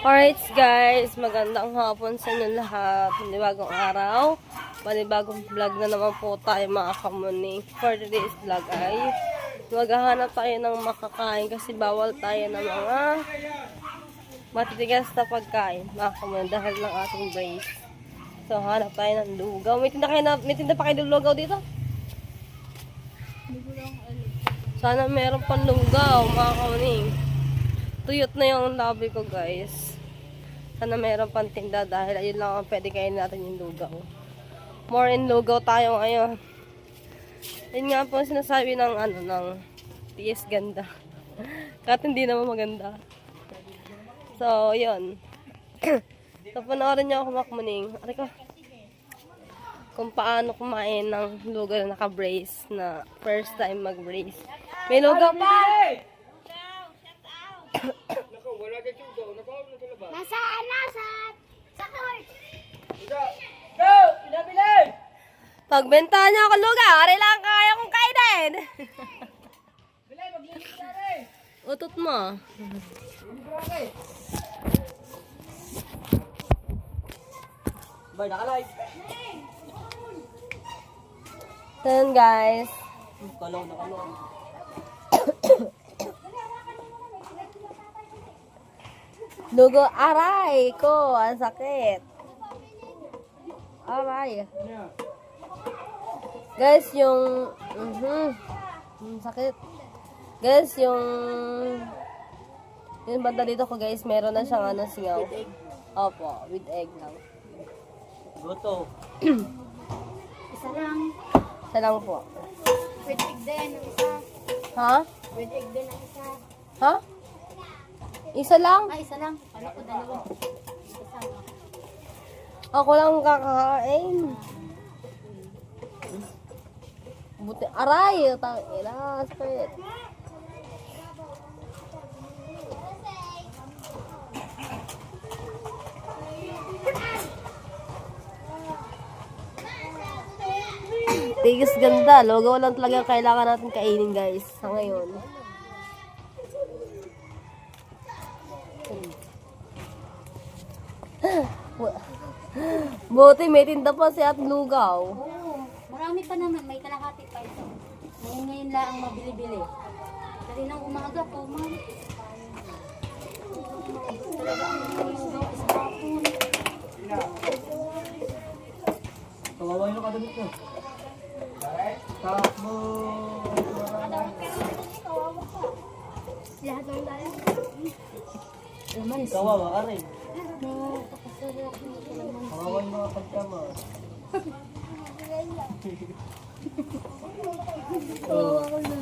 Alright guys, magandang hapon sa inyo lahat. Panibagong araw. Panibagong vlog na naman po tayo mga kamuning. For today's vlog ay maghahanap tayo ng makakain kasi bawal tayo ng mga matitigas na pagkain mga kamuning dahil ng ating brace. So hanap tayo ng lugaw. May tinda, kayo na, may tinda pa kayo ng lugaw dito? Sana meron pang lugaw mga kamuning. Tuyot na yung labi ko guys. Sana meron pang tinda dahil ayun lang ang pwede kainin natin yung lugaw. More in lugaw tayo ngayon. Yun nga po sinasabi ng ano, ng TS ganda. Kahit hindi naman maganda. So, yun. so, panoorin niyo ako makmuning. Ari ko. Kung paano kumain ng lugaw na naka-brace na first time mag-brace. May lugaw pa! Nasa ano? Sa... Sa court. Pagbenta niya ako lugaw, ari lang kaya kong kainin. Utot mo. Bay, nakalay. Then guys, Kalaw na lugo aray ko, ang sakit. Aray. Guys, yung mhm. Ang sakit. Guys, yung yung banda dito ko guys, meron na siyang ano singaw. Opo, with egg lang. Goto. Isa lang. Isa lang po. With egg din ang isa. Ha? With egg din ang isa. Ha? Isa lang? Ah, isa lang. Ano ko dalawa? Ako lang kakain. Buti, aray, tang ina, spit. Tigis ganda. Logo lang talaga ang kailangan natin kainin guys. Sa ngayon. Buti may tinda pa si at lugaw. Oo. Marami pa naman. May kalahati pa ito. Ngayon ngayon lang ang mabili-bili. Dali ng umaga po, ma'am. Talaga ang mga lugaw is hapon. Kawawa yung nakadamit ko. Takbo. Lahat ng tayo. Laman. Kawawa ka rin. Napakasarap na kalaman. Hawakan mo kapag kama. Oo, ako na.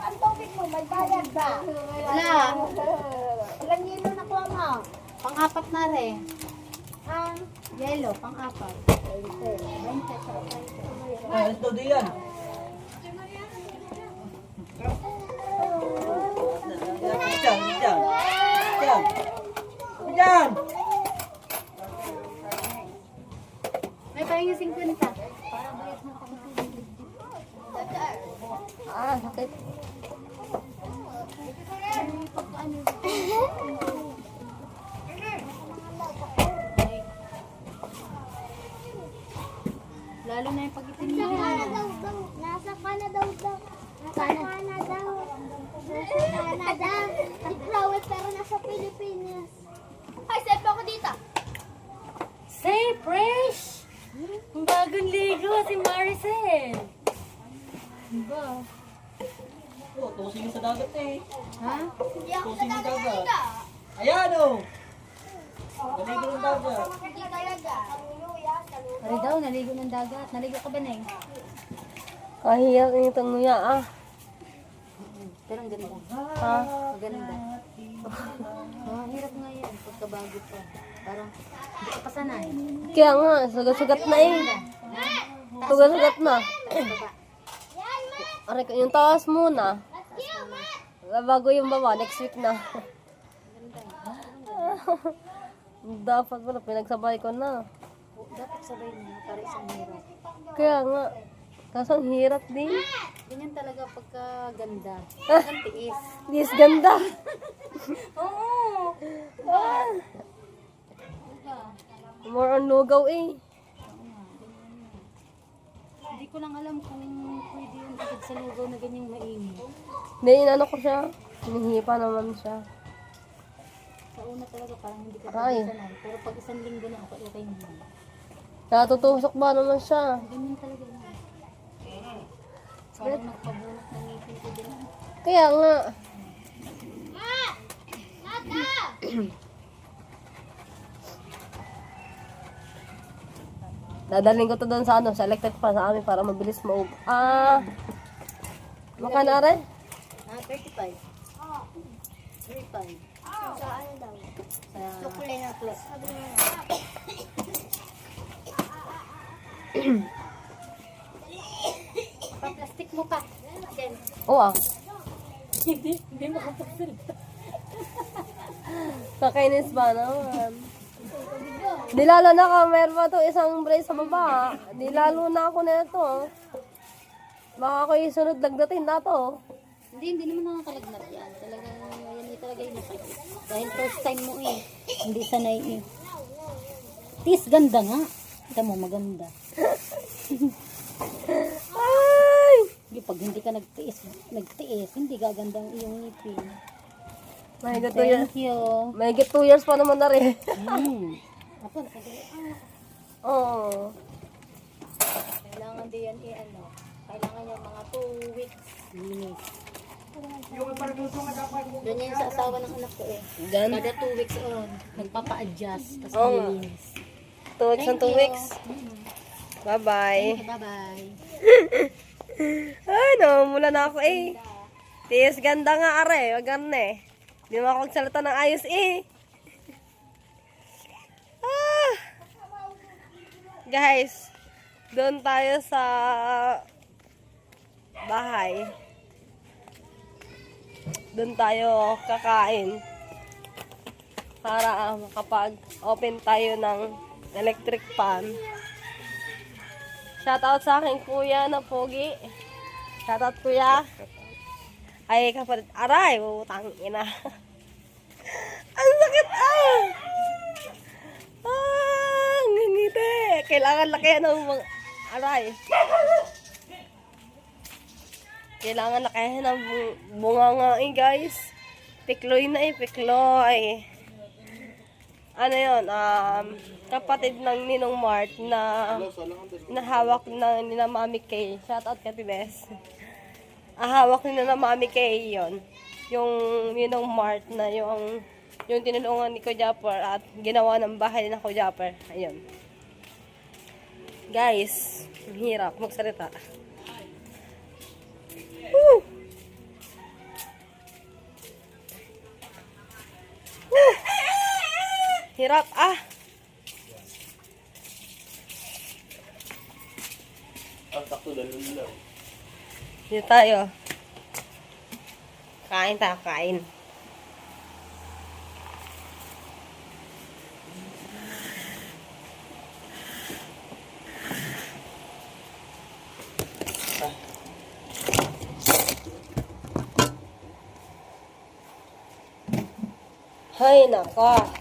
ang tubig mo, may bayad ba? Wala. Ilang yelo na kuha mo? Pang-apat na rin. Ang? Yelo, pang-apat. 20. 20. 20. 20. 20. 20. 20. 20. 20. 20. 20. 20. 20. 20. Lalo na yung nasa pag-itinigil. Canada daw. Nasa Canada daw. Nasa Canada. Nasa Canada. Si Flowers pero nasa Pilipinas. Ay, safe ako dito. Say fresh! Ang bagong ligo si Maricel. Ba? Oh, tusingin sa dagat eh. Ha? Hindi ako Tusingin sa talaga dagat. talaga. Ayan oh. Naligo ng dagat. Hindi talaga. Pare daw, naligo ng dagat. Naligo ka ba, Neng? Kahiya yung tanguya ah. Pero ang ganda. Ha? Ang ganda. Oh, hirap nga yan. Pagkabago pa. Parang hindi ka pa sanay. Kaya nga, sugat-sugat na eh. Sugat-sugat na. Aray ko, yung taas muna. Bago yung baba, next week na. Dapat pala, pinagsabay ko na. Dapat sabay na para isang hirap. Kaya nga, Kaso ang hirap din. Ganyan talaga pagka ganda. Ah. Ang tiis. Yes, ganda. Oo. Ah, more on lugaw eh. Na. Hindi ko lang alam kung pwede yung agad sa lugaw na ganyang mainit. Hindi, inano ko siya. Hinihipa naman siya. Sa una talaga parang hindi ka sanay. Pero pag isang linggo na okay, okay naman. Natutusok ba naman siya? Ganyan talaga yun. Parang nagpabunot ng ngipin ko din. Kaya nga. Dadalhin ko to doon sa ano, sa electric fan sa amin para mabilis maub. Ah. Maka na rin? Ah, 35. 35. Sa ano daw? Sa Sukli na plus. Pa-plastic mo pa. Jen. Oo ah. Hindi, hindi makapagsalita. Kakainis ba naman? Di lalo na ka, meron pa to isang brace sa baba. Di lalo na ako na ito. Baka ako yung sunod lagdatin na to. Hindi, hindi naman nakakalagnat yan. Talagang yan eh, talaga yung nakikita. Dahil first time mo eh. Hindi sanay eh. Tis, ganda nga. Kita mo, maganda. Ay! Yung pag hindi ka nagtiis, nagtiis, hindi gaganda ang iyong ngipin. May two years. Thank you. May two years pa naman na rin. Mm. Ako, nakadali. Ah, Oo. kailangan din yan eh, ano. Kailangan yan mga 2 weeks. Linis. Doon yan sa asawa ng anak ko eh. Kada 2 weeks on, nagpapa-adjust, tapos Oo. nilinis. Two weeks and two weeks. Bye-bye. Bye-bye. Ay, no, mula na ako eh. Tis, ganda nga are. Wag ganun eh. Di mo ako magsalita ng ayos eh. Ah. Guys, doon tayo sa bahay. Doon tayo kakain. Para makapag-open tayo ng electric fan. Shoutout sa akin kuya na pogi. Shoutout kuya. Ay kapatid. Aray, utang ina. Ang sakit ah! Ah, ang ngiti. Kailangan lakihan ng mga... Aray. Kailangan lakihan ng bu- bunga nga eh, guys. Pikloy na eh, pikloy. Ano yun, um, kapatid ng Ninong Mart na nahawak ng ni na Mami Kay. Shout out kay Tines. Ahawak ni na Mami Kay yon Yung Ninong Mart na yung yung tinulungan ni Kojapper at ginawa ng bahay ng Kojapper. Ayun. Guys, hirap magsalita. Hirap ah. Dito tayo. Kain tayo, kain. Hay naka.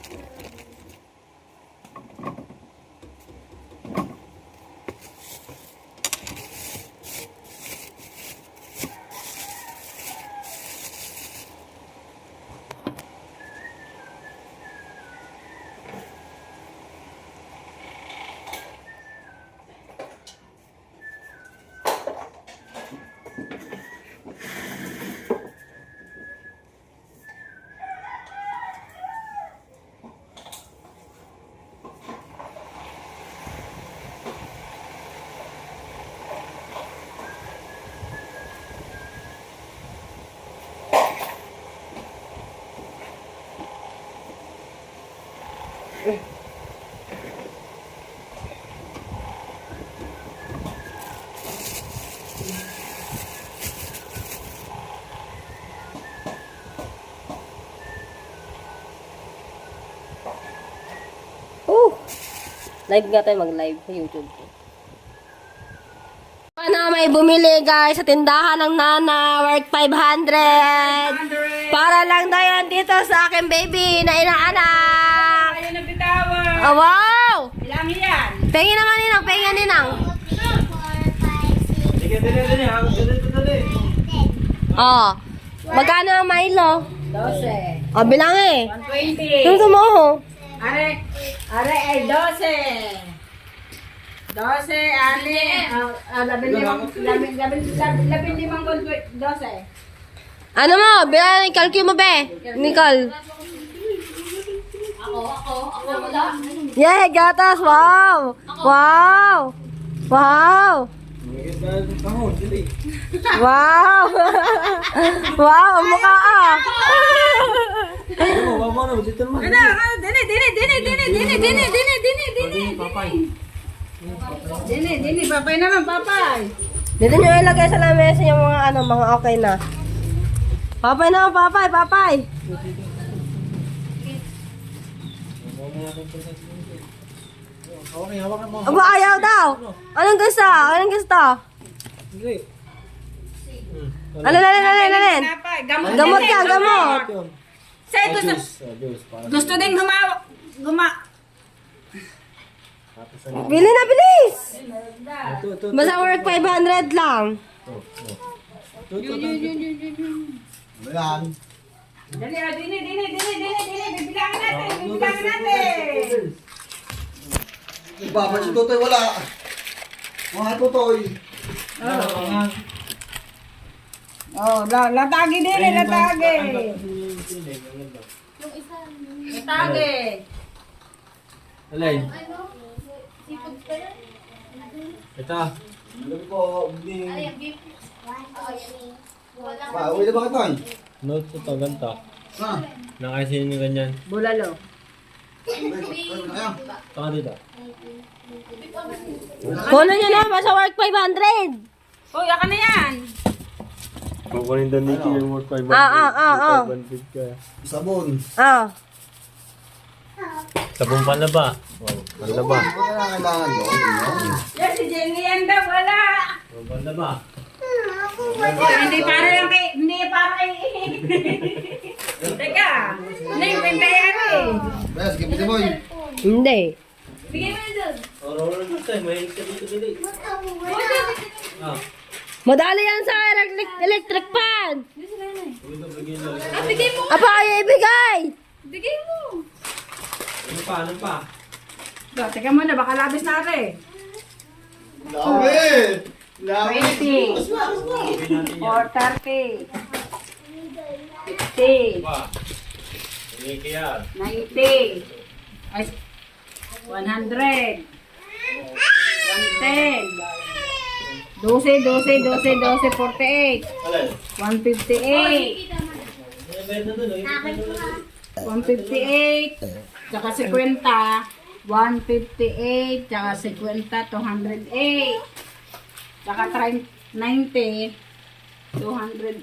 Oh! Live nga tayo mag-live sa YouTube. Paano may bumili guys sa tindahan ng Nana worth 500. Para lang daw yan dito sa aking baby na inaanak. Ayun ang bitawan. Oh, wow! Ilang yan? Pengi naman ninang, pengi ninang. Sige, dali, dali. Hanggang dali, dali. Oh. Magkano ang Milo? 12. Oh, bilang eh. 120. Ito mo ho. अरे अरे दो से Dose, ani, uh, uh, labing limang, labing, labing, labing, labing limang dose. Ano mo? Bilang ni Kalki mo, be? Nicole. Ako, ako, ako. Yay, gatas! Wow! Wow! Wow! Wow. wow, ang mukha ah. Ano, naman. Dini, dini, dini, dini, dini, dini, dini, dini, dini. Papay. Dini, dini, papay naman, papay. Dito nyo ilagay sa lamesa yung mga ano, mga okay na. Papay na, papay, papay. Okay, hawakan mo. Aba, ayaw daw. Anong gusto? Anong gusto? Hindi. Ano, ano, ano, ano, ano? Gamot, gamot yan, gamot. Say, gusto, gusto din gumawa, guma... Bili na, bilis! Basta worth 500 lang. Yun, yun, yun, yun, yun, yun. Ano? Dali, ah, dali, dali, dali, dali, dali, bibilangin natin, bibilangin natin. Ibabad si Totoy, wala. Mga Totoy. Oo. Oh, la latagi din, eh, latagi. Yung isa. Latagi. Alay. Ano? Sipag pa yan? Ito. Alam ko, hindi. Ay, na ba ka, No, ito to, ganito. Ha? Nakasin nyo ganyan. Bulalo. Ito ka dito. Kuno nyo na, basta worth 500. Oh, yaka na yan. Kukunin doon Nikki yung worth 500. Ah, ah, ah, ah. 500 ka. Sabon. Ah. Sabong panlaba. Oh, panlaba. Ano na kailangan doon? Yan, si Jenny yan daw, wala. Panlaba. Hindi para lang kay, hindi para kay... Teka, hindi, benta yan eh. Bes, pwede boy. Hindi. Bigay mo na doon. Roller mo tayo. Mahilig ka dito dali. Ah. Madali yan sa electric, electric lang. Ah, bigay mo. Apa, ay ibigay. Bigay mo. Ano pa, ano pa? So, teka muna, baka labis na rin. Dami! Dami! 20. Or 30. 50. Pa. Nikki yan. 90. Ay, 100. 110. 12, 12, 12, 12, 48. Alay. 158. May benta doon. oh. 158. Tsaka 50. 158. Tsaka 50. 208. Tsaka 90. 200.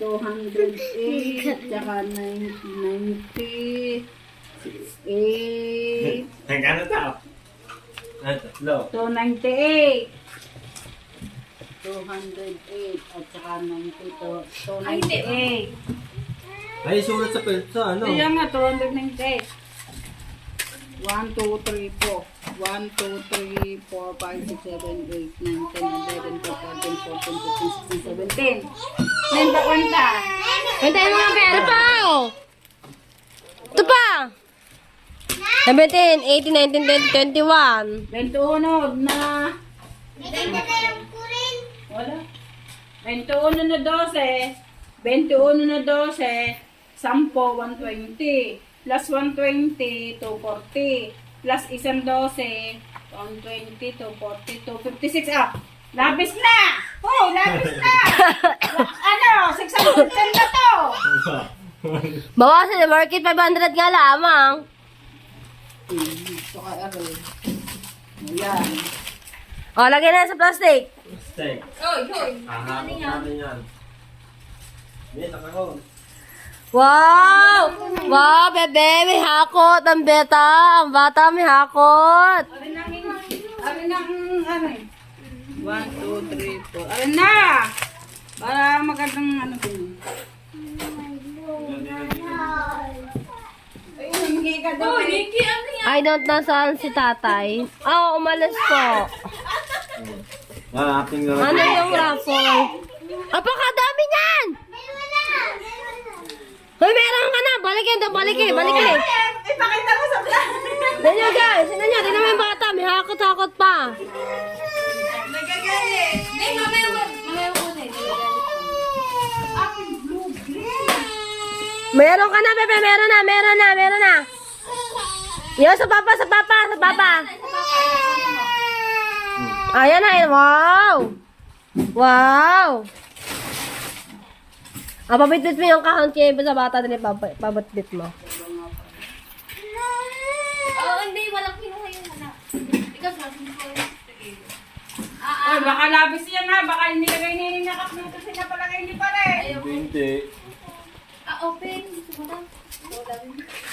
208. Tsaka 90. 8. Hanggang na tao. Tatlo. 298. 208 at saka 92. 298. Ay, sulat sa pesa, ano? Kaya nga, 298. 1, 2, 3, 4. 1, 2, 3, 4, 5, 6, 7, 8, 9, 10, 11, 12, 13, 14, 15, 16, 17. Ngayon pa kwenta. Hintayin mo ang pera pa. oh. Ito pa. 17, 18, 19, 20, 21. 21 na... Wala. 21 na 12. 21 na 12. 10, 120. Plus 120, 240. Plus isang 12. 120, 240, 256. Ah, labis na! Oh, labis na! ano, 610 na to! Bawasan market 500 nga lamang. Kay Aroy. Ayan. O, Oh, lagyan na sa plastic. Steak. Oy, oy. Ahapon natin yan. Hindi, takahon. Wow! Wow, bebe, may hakot. Ang beta, ang bata may hakot. Arin ang, arin ano eh. One, two, three, four. Alin na! Para magandang ano din. Ay, humingi ka daw. I don't know saan si tatay. Ah, umalis po. Ah. Ano yung raffle? Apakadami niyan! Hoy, meron ka na! Balikin daw, balikin, balikin! Ipakita mo sa vlog. Tignan nyo guys, tignan nyo, tignan mo yung bata, may hakot-hakot pa. Nagagalit. Hindi, mamaya mo. Mamaya mo na. Meron ka na, Pepe, meron na, meron na, meron na. Yo, sa papa, sa papa, sa papa. Ayan na, ayan. wow! Wow! Ah, pabitbit mo yung kahon kaya sa bata din, pab- pabitbit mo. Oh, hindi. Walang kinuha yung anak. Ikaw sa Ay, baka labis yan ha. Baka hindi ka kayo nininakap nung kasi na pala kayo hindi pare. Hindi. Ah, open. Sumara.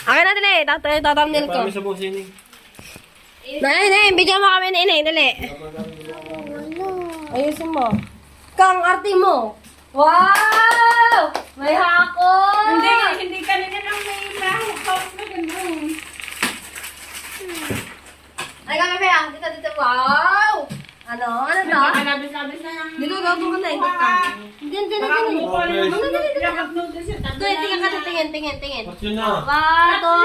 Akin na, dali. Tatay, tatamnil ko. Parang sa busin eh. Dali, dali. Bidyo mo kami na inay. Dali. Ayusin mo. Kang arte mo. Wow! May hakot! Hindi, hindi kanina lang may mahukap na gano'n. Ay, kami ba? Dito, dito. Wow! Ano? Ano to? Baka labis-labis na yung... Dito, gago ka na. Dito ka. Diyan, diyan, Baka diyan. umupo na dali. yakap noodles yun. Dito, tingin ka. Tingin, tingin, tingin. What's yun na? One, two,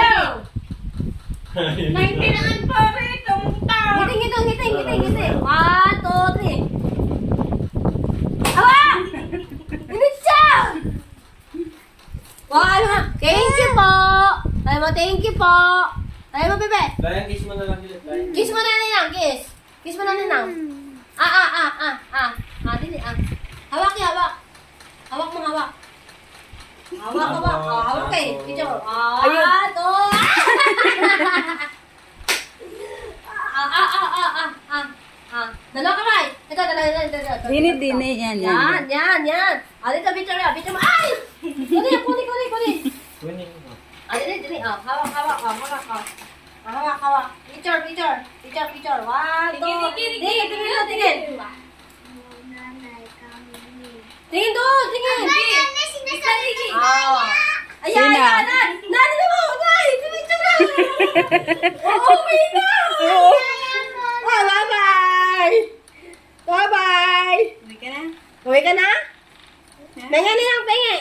three. Naintinaan pare itong tao. Ngiting, ngiting, ngiting, ngiting, ngiting. One, two, three. Awa! Init siya! Wow, ano? Thank you po! Tayo mo, thank you po! Tayo mo, bebe! Kaya kiss mo na lang. Kiss mo na ninang, kiss! Kiss mo na ninang. Ah, ah, ah, ah, ah. Hawak ya, hawak. Hawak mo, hawak. Hawak, hawak. Ah, hawak eh. Picture. Ah, to. Ah, ah, ah, ah, ah, ah. Ah, dalawa kamay. Ito, dalawa, dalawa, dalawa. Dini, dini, yan, Yan, yan, yan. Ah, dito, picture yan. Picture. Ay! Kuni, kuni, kuni, kuni. Winning. Ah, dili, dili. Ah, hawak, hawak. Ah, hawak, ah. Ah, hawak, hawak. Picture, picture. Picture, picture. One, two. Tingin, tingin, tingin, tingin. Tingin doon, tingin. Nanay, sinasabi ko. Ah. Ayan, Sino? ayan, ayan. Nani na mo, nani. Picture na. Oo, uwi na. Ah, bye-bye. Bye-bye. Uwi ka na? Uwi ka na? Pengen nilang pengi.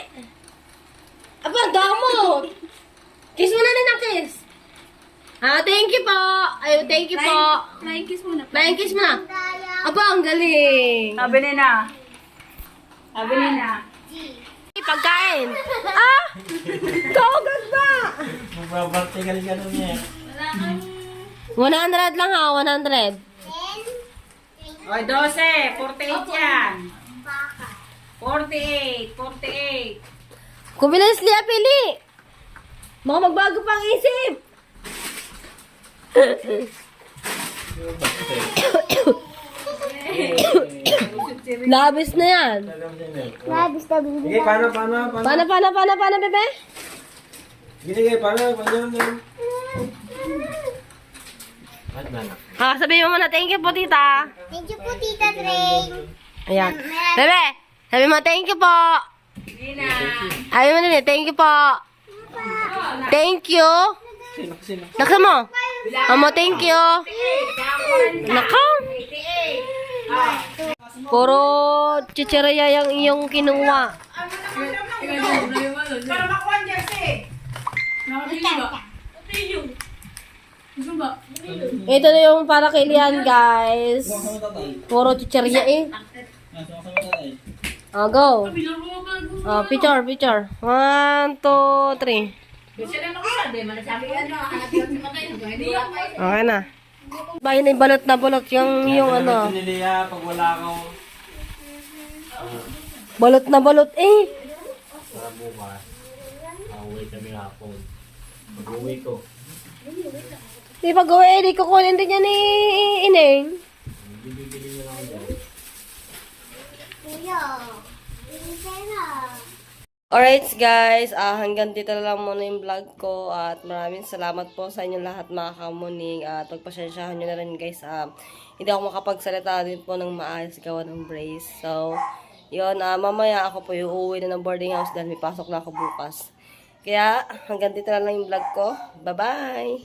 Aba, gamot. Kiss mo na din ang kiss. Ah, thank you po. Ay, thank you po. Flying kiss muna. Flying kiss mo na. Aba, ang galing. Sabi na. Sabi ni na. Pagkain. Ah! Ikaw ganda. Magbabartigal ka nun eh. 100 lang ha, 100. O, 12. 48 yan. 48. 48. Kung bilis liya, pili. Baka magbago pang isip. Labis na yan. Labis na bibi. Sige, paano, paano, paano? Paano, paano, paano, paano, bebe? Sige, sige, paano, paano, paano? Na Ah, sabihin mo muna, thank you po, tita. Thank you po, Tita Train. Ayan. Bebe, sabi mo, thank you po. Gina. Ayaw mo nila, thank you po. Thank you. Laksa mo. Amo, thank you. Naka. Puro chichiraya yung iyong kinuha. Para makuha ang jersey. Ito na yung para kay Lian, guys. Puro chichirya eh. Ah, go. Ah, picture, picture. One, two, three. Okay na. Bayan na yung balot na balot yung, yung ano. Lea, pag wala ka, Balot na balot eh. para bukas, pauwi kami hapon. Pag-uwi ko, Di pag uwi, di kukunin din yan ni Ineng. bibili na lang dyan. Kuya, hindi na. Alright guys, ah, hanggang dito na lang muna yung vlog ko at maraming salamat po sa inyo lahat mga kamuning at pagpasensyahan nyo na rin guys, ah, hindi ako makapagsalita din po ng maayos gawa ng brace. So, yun, ah, mamaya ako po uuwi na ng boarding house dahil may pasok na ako bukas. Kaya, hanggang dito na lang yung vlog ko. Bye-bye!